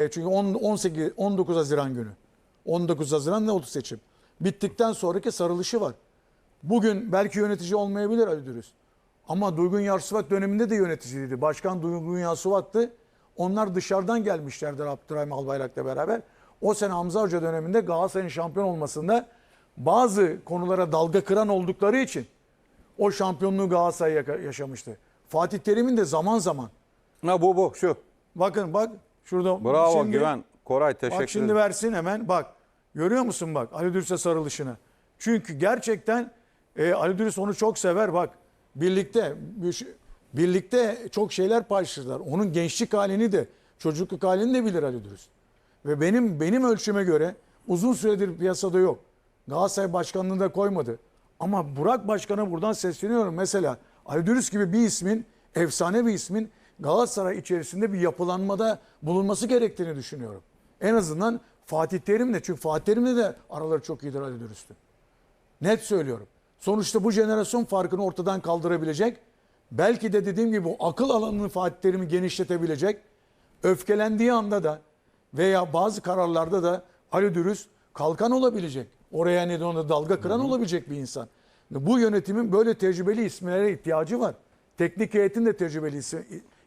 E çünkü 10, 18 19 Haziran günü. 19 Haziran ne oldu seçim? Bittikten sonraki sarılışı var. Bugün belki yönetici olmayabilir Ali Dürüst. Ama Duygun Yarsuvat döneminde de yöneticiydi. Başkan Duygun Yarsuvat'tı. Onlar dışarıdan gelmişlerdi Abdurrahim Albayrak'la beraber. O sene Hamza Hoca döneminde Galatasaray'ın şampiyon olmasında bazı konulara dalga kıran oldukları için o şampiyonluğu Galatasaray yaşamıştı. Fatih Terim'in de zaman zaman Ha bu bu şu. bakın bak şurada Bravo şimdi- Güven. Koray teşekkür Bak şimdi ederim. versin hemen bak. Görüyor musun bak Ali Dürüs'e sarılışını. Çünkü gerçekten e, Ali Dürüs onu çok sever bak. Birlikte bir birlikte çok şeyler paylaşırlar. Onun gençlik halini de çocukluk halini de bilir Ali Dürüs. Ve benim benim ölçüme göre uzun süredir piyasada yok. Galatasaray başkanlığında koymadı. Ama Burak Başkan'a buradan sesleniyorum. Mesela Ali Dürüs gibi bir ismin, efsane bir ismin Galatasaray içerisinde bir yapılanmada bulunması gerektiğini düşünüyorum. En azından Fatih Terim'le çünkü Fatih Terim'le de araları çok iyidir Ali Dürüst'ün. Net söylüyorum. Sonuçta bu jenerasyon farkını ortadan kaldırabilecek. Belki de dediğim gibi o akıl alanını Fatih Terim'i genişletebilecek. Öfkelendiği anda da veya bazı kararlarda da Ali Dürüst kalkan olabilecek. Oraya ne de ona dalga kıran olabilecek bir insan. Bu yönetimin böyle tecrübeli isimlere ihtiyacı var. Teknik heyetin de tecrübeli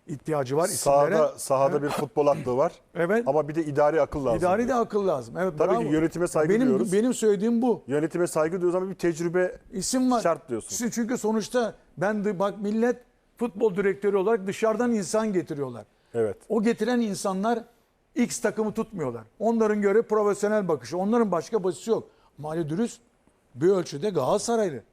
ihtiyacı var isimlere. Sahada, sahada bir futbol aklı var. Evet. Ama bir de idari akıl lazım. İdari de akıl lazım. Evet, Tabii bravo. ki yönetime saygı benim, duyuyoruz. Benim söylediğim bu. Yönetime saygı duyuyoruz ama bir tecrübe İsim var. şart diyorsun. Çünkü sonuçta ben de bak millet futbol direktörü olarak dışarıdan insan getiriyorlar. Evet. O getiren insanlar X takımı tutmuyorlar. Onların göre profesyonel bakışı. Onların başka bakışı yok. Mali Dürüst bir ölçüde Galatasaraylı.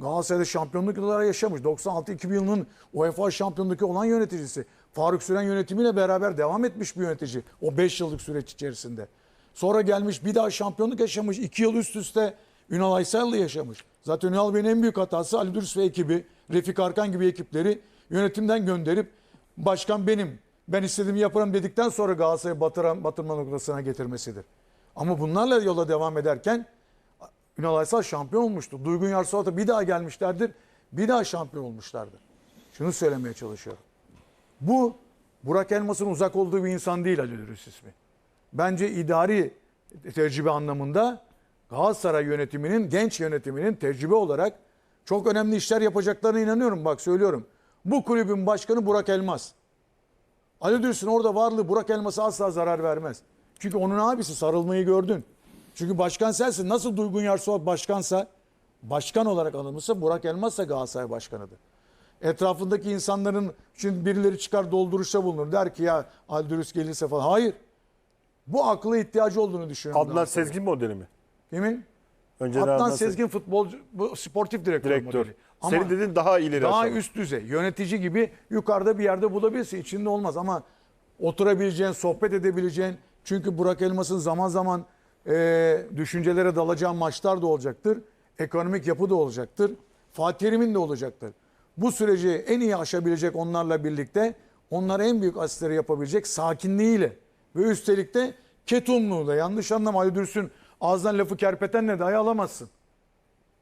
Galatasaray'da şampiyonluk yılları yaşamış. 96-2000 yılının UEFA şampiyonluğu olan yöneticisi. Faruk Süren yönetimiyle beraber devam etmiş bir yönetici. O 5 yıllık süreç içerisinde. Sonra gelmiş bir daha şampiyonluk yaşamış. 2 yıl üst üste Ünal Aysal'la yaşamış. Zaten Ünal Bey'in en büyük hatası Ali Dürüst ve ekibi, Refik Arkan gibi ekipleri yönetimden gönderip başkan benim, ben istediğimi yaparım dedikten sonra Galatasaray'ı batıran, batırma noktasına getirmesidir. Ama bunlarla yola devam ederken Ünal Aysal şampiyon olmuştu. Duygun Yarsuat'a bir daha gelmişlerdir. Bir daha şampiyon olmuşlardır. Şunu söylemeye çalışıyorum. Bu Burak Elmas'ın uzak olduğu bir insan değil Ali Dürüst ismi. Bence idari tecrübe anlamında Galatasaray yönetiminin, genç yönetiminin tecrübe olarak çok önemli işler yapacaklarına inanıyorum. Bak söylüyorum. Bu kulübün başkanı Burak Elmas. Ali Dürüst'ün orada varlığı Burak Elmas'a asla zarar vermez. Çünkü onun abisi sarılmayı gördün. Çünkü başkan sensin. Nasıl Duygun Yarsuat başkansa, başkan olarak alınmışsa Burak Elmas da Galatasaray başkanıdır. Etrafındaki insanların şimdi birileri çıkar dolduruşta bulunur. Der ki ya Ali Dürüst gelirse falan. Hayır. Bu akla ihtiyacı olduğunu düşünüyorum. Adnan. Sezgin modeli mi? Kimin? Önceden Adnan Sezgin futbolcu, bu sportif direktör, direktör. modeli. Ama Senin dediğin daha ileri daha aşama. üst düzey yönetici gibi yukarıda bir yerde bulabilirsin. İçinde olmaz ama oturabileceğin, sohbet edebileceğin çünkü Burak Elmas'ın zaman zaman e, düşüncelere dalacağı maçlar da olacaktır. Ekonomik yapı da olacaktır. Fatih Terim'in de olacaktır. Bu süreci en iyi aşabilecek onlarla birlikte onlara en büyük asistleri yapabilecek sakinliğiyle ve üstelik de ketumluğuyla yanlış anlama Ali Dürüst'ün ağzından lafı kerpetenle dahi alamazsın.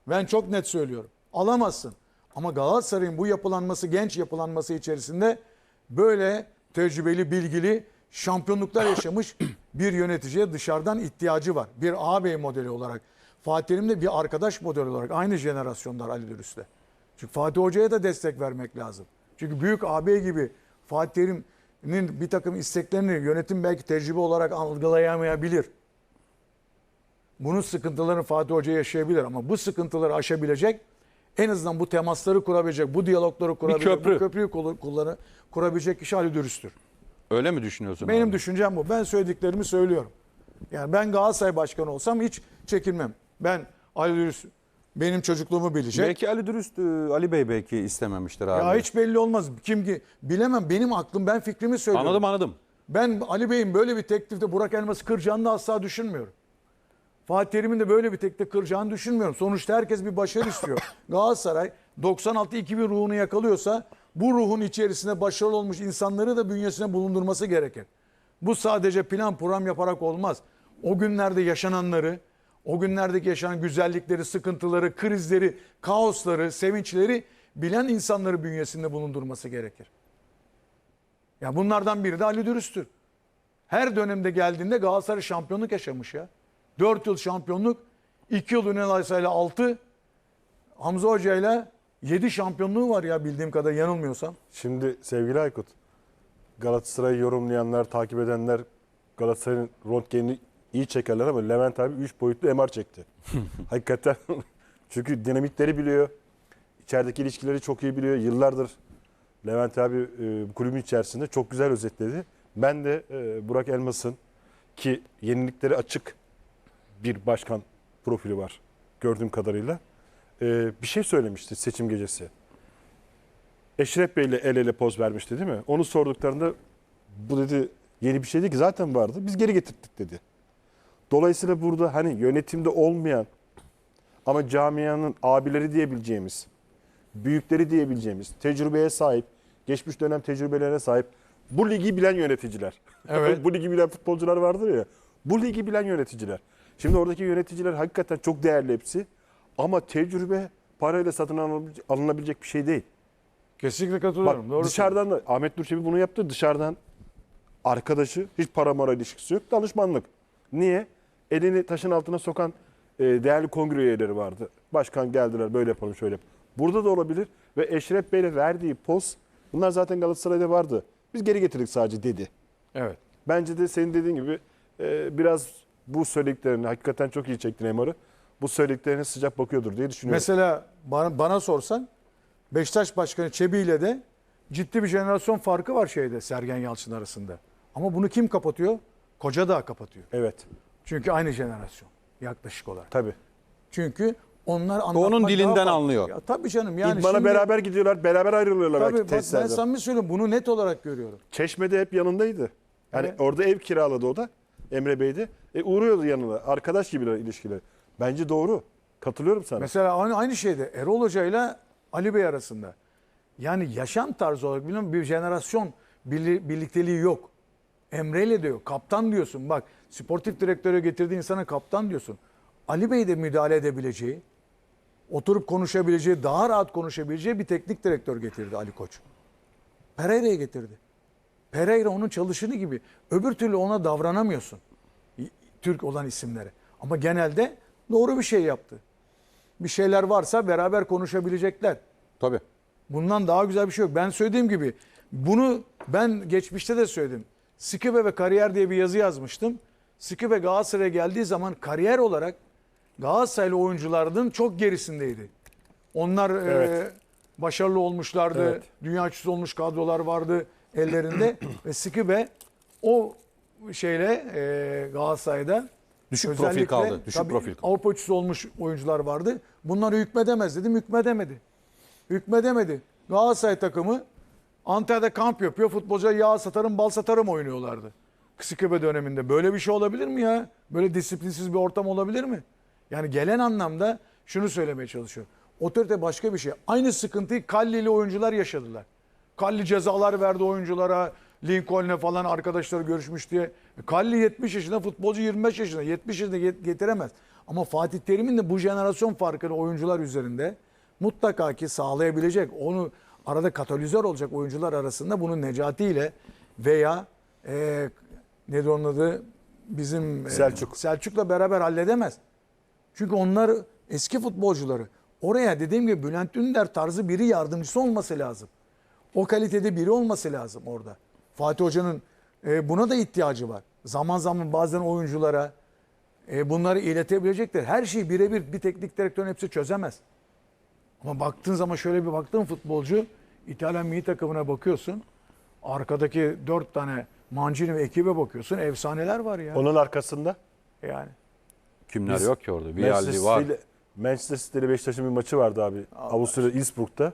Ben çok net söylüyorum. Alamazsın. Ama Galatasaray'ın bu yapılanması, genç yapılanması içerisinde böyle tecrübeli, bilgili, şampiyonluklar yaşamış bir yöneticiye dışarıdan ihtiyacı var. Bir ağabey modeli olarak. Fatih Terim de bir arkadaş modeli olarak. Aynı jenerasyonlar Ali Dürüst'le. Çünkü Fatih Hoca'ya da destek vermek lazım. Çünkü büyük ağabey gibi Fatih Terim'in bir takım isteklerini yönetim belki tecrübe olarak algılayamayabilir. Bunun sıkıntılarını Fatih Hoca yaşayabilir ama bu sıkıntıları aşabilecek en azından bu temasları kurabilecek, bu diyalogları kurabilecek, köprü. bu köprüyü kul- kullanı, kurabilecek kişi Ali Dürüst'tür. Öyle mi düşünüyorsun? Benim abi? düşüncem bu. Ben söylediklerimi söylüyorum. Yani ben Galatasaray başkanı olsam hiç çekinmem. Ben Ali Dürüst benim çocukluğumu bilecek. Belki Ali Dürüst, e, Ali Bey belki istememiştir abi. Ya hiç belli olmaz. Kim ki bilemem. Benim aklım ben fikrimi söylüyorum. Anladım anladım. Ben Ali Bey'in böyle bir teklifte Burak Elmas'ı kıracağını da asla düşünmüyorum. Fatih Terim'in de böyle bir teklifte kıracağını düşünmüyorum. Sonuçta herkes bir başarı istiyor. Galatasaray 96-2000 ruhunu yakalıyorsa bu ruhun içerisinde başarılı olmuş insanları da bünyesine bulundurması gerekir. Bu sadece plan program yaparak olmaz. O günlerde yaşananları, o günlerdeki yaşanan güzellikleri, sıkıntıları, krizleri, kaosları, sevinçleri bilen insanları bünyesinde bulundurması gerekir. Ya bunlardan biri de Ali Dürüst'tür. her dönemde geldiğinde Galatasaray şampiyonluk yaşamış ya. 4 yıl şampiyonluk, 2 yıl Ünal Aysa'yla 6, Hamza Hoca'yla 7 şampiyonluğu var ya bildiğim kadar yanılmıyorsam. Şimdi sevgili Aykut, Galatasaray'ı yorumlayanlar, takip edenler Galatasaray'ın röntgenini iyi çekerler ama Levent abi 3 boyutlu MR çekti. Hakikaten. Çünkü dinamikleri biliyor. İçerideki ilişkileri çok iyi biliyor. Yıllardır Levent abi e, kulübün içerisinde çok güzel özetledi. Ben de e, Burak Elmas'ın ki yenilikleri açık bir başkan profili var gördüğüm kadarıyla. E, bir şey söylemişti seçim gecesi. Eşref Bey'le el ele poz vermişti değil mi? Onu sorduklarında bu dedi yeni bir şey değil ki zaten vardı. Biz geri getirdik dedi. Dolayısıyla burada hani yönetimde olmayan ama camianın abileri diyebileceğimiz, büyükleri diyebileceğimiz, tecrübeye sahip, geçmiş dönem tecrübelerine sahip bu ligi bilen yöneticiler. Evet. bu ligi bilen futbolcular vardır ya. Bu ligi bilen yöneticiler. Şimdi oradaki yöneticiler hakikaten çok değerli hepsi. Ama tecrübe parayla satın alınabilecek- bir şey değil. Kesinlikle Bak katılıyorum. Doğru dışarıdan da Ahmet Nurçebi bunu yaptı. Dışarıdan arkadaşı hiç para mara ilişkisi yok. Danışmanlık. Niye? Elini taşın altına sokan e, değerli kongre üyeleri vardı. Başkan geldiler böyle yapalım şöyle yapalım. Burada da olabilir ve Eşref Bey'le verdiği poz bunlar zaten Galatasaray'da vardı. Biz geri getirdik sadece dedi. Evet. Bence de senin dediğin gibi e, biraz bu söylediklerini hakikaten çok iyi çektin Emar'ı. Bu söylediklerine sıcak bakıyordur diye düşünüyorum. Mesela bana, bana sorsan Beşiktaş Başkanı Çebi ile de ciddi bir jenerasyon farkı var şeyde Sergen Yalçın arasında. Ama bunu kim kapatıyor? Koca da kapatıyor. evet Çünkü aynı jenerasyon yaklaşık olarak. tabii. Çünkü onlar onun dilinden anlıyor. Ya, tabii canım yani İdman'a şimdi- beraber gidiyorlar, beraber ayrılıyorlar Tabii belki bak ben samimi söylüyorum bunu net olarak görüyorum. Çeşme'de hep yanındaydı. Yani Evet. orada ev kiraladı o da Emre Bey'de. E uğruyordu yanına. Arkadaş gibi ilişkiler. Bence doğru. Katılıyorum sana. Mesela aynı, şeyde Erol Hoca ile Ali Bey arasında. Yani yaşam tarzı olarak bilmiyorum bir jenerasyon birli- birlikteliği yok. Emre ile de yok. Kaptan diyorsun. Bak sportif direktöre getirdiği insana kaptan diyorsun. Ali Bey de müdahale edebileceği, oturup konuşabileceği, daha rahat konuşabileceği bir teknik direktör getirdi Ali Koç. Pereira'yı getirdi. Pereira onun çalışını gibi. Öbür türlü ona davranamıyorsun. Türk olan isimlere. Ama genelde doğru bir şey yaptı. Bir şeyler varsa beraber konuşabilecekler. Tabii. Bundan daha güzel bir şey yok. Ben söylediğim gibi bunu ben geçmişte de söyledim. Skibe ve kariyer diye bir yazı yazmıştım. Skibe Galatasaray'a geldiği zaman kariyer olarak Galatasaraylı oyuncuların çok gerisindeydi. Onlar e, Evet. başarılı olmuşlardı. Evet. Dünya üçüncüsü olmuş kadrolar vardı ellerinde. ve Skibe o şeyle e, Galatasaray'da Düşük profil kaldı, düşük tabii profil kaldı. Avrupa üçüncüsü olmuş oyuncular vardı. Bunları hükmedemez dedim. Hükmedemedi. Hükmedemedi. Galatasaray takımı Antalya'da kamp yapıyor. Futbolcuya yağ satarım, bal satarım oynuyorlardı. Kısıkıbe döneminde. Böyle bir şey olabilir mi ya? Böyle disiplinsiz bir ortam olabilir mi? Yani gelen anlamda şunu söylemeye çalışıyorum. Otorite başka bir şey. Aynı sıkıntıyı Kalli'li oyuncular yaşadılar. Kalli cezalar verdi oyunculara. Lincoln'le falan arkadaşları görüşmüş diye. E, Kalli 70 yaşında, futbolcu 25 yaşında. 70 yaşında get- getiremez. Ama Fatih Terim'in de bu jenerasyon farkını oyuncular üzerinde mutlaka ki sağlayabilecek. Onu arada katalizör olacak oyuncular arasında bunu Necati ile veya e, nedir onun adı bizim e, Selçuk. Selçuk'la beraber halledemez. Çünkü onlar eski futbolcuları. Oraya dediğim gibi Bülent Ünder tarzı biri yardımcısı olması lazım. O kalitede biri olması lazım orada. Fatih Hoca'nın e, buna da ihtiyacı var. Zaman zaman bazen oyunculara e, bunları iletebilecektir. Her şeyi birebir bir teknik direktörün hepsi çözemez. Ama baktığın zaman şöyle bir baktığın futbolcu İtalyan milli takımına bakıyorsun. Arkadaki dört tane Mancini ve ekibe bakıyorsun. Efsaneler var ya. Onun arkasında Yani. Kimler Biz- yok ki orada? Manchester Vialli var. Manchester City ile Beşiktaş'ın bir maçı vardı abi. Avusturya Innsbruck'ta.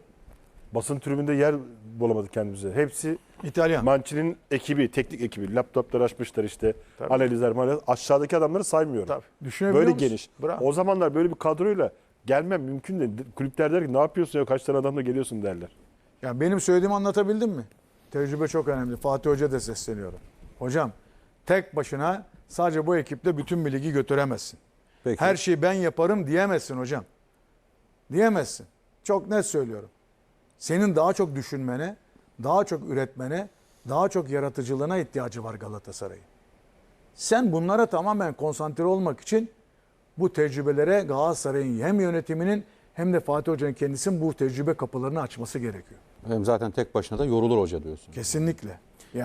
Basın tribünde yer bulamadık kendimize. Hepsi İtalyan. Mancini'nin ekibi, teknik ekibi. Laptopları açmışlar işte. Tabii. Analizler, analiz. Aşağıdaki adamları saymıyorum. Tabii. Düşünebiliyor Böyle musun? geniş. Bravo. O zamanlar böyle bir kadroyla gelmem mümkün değil. Kulüpler der ki ne yapıyorsun ya kaç tane adamla geliyorsun derler. Ya benim söylediğimi anlatabildim mi? Tecrübe çok önemli. Fatih Hoca da sesleniyorum. Hocam tek başına sadece bu ekiple bütün bir ligi götüremezsin. Peki. Her şeyi ben yaparım diyemezsin hocam. Diyemezsin. Çok net söylüyorum. Senin daha çok düşünmene, daha çok üretmene, daha çok yaratıcılığına ihtiyacı var Galatasaray'ın. Sen bunlara tamamen konsantre olmak için bu tecrübelere Galatasaray'ın hem yönetiminin hem de Fatih Hoca'nın kendisinin bu tecrübe kapılarını açması gerekiyor. Hem zaten tek başına da yorulur hoca diyorsun. Kesinlikle.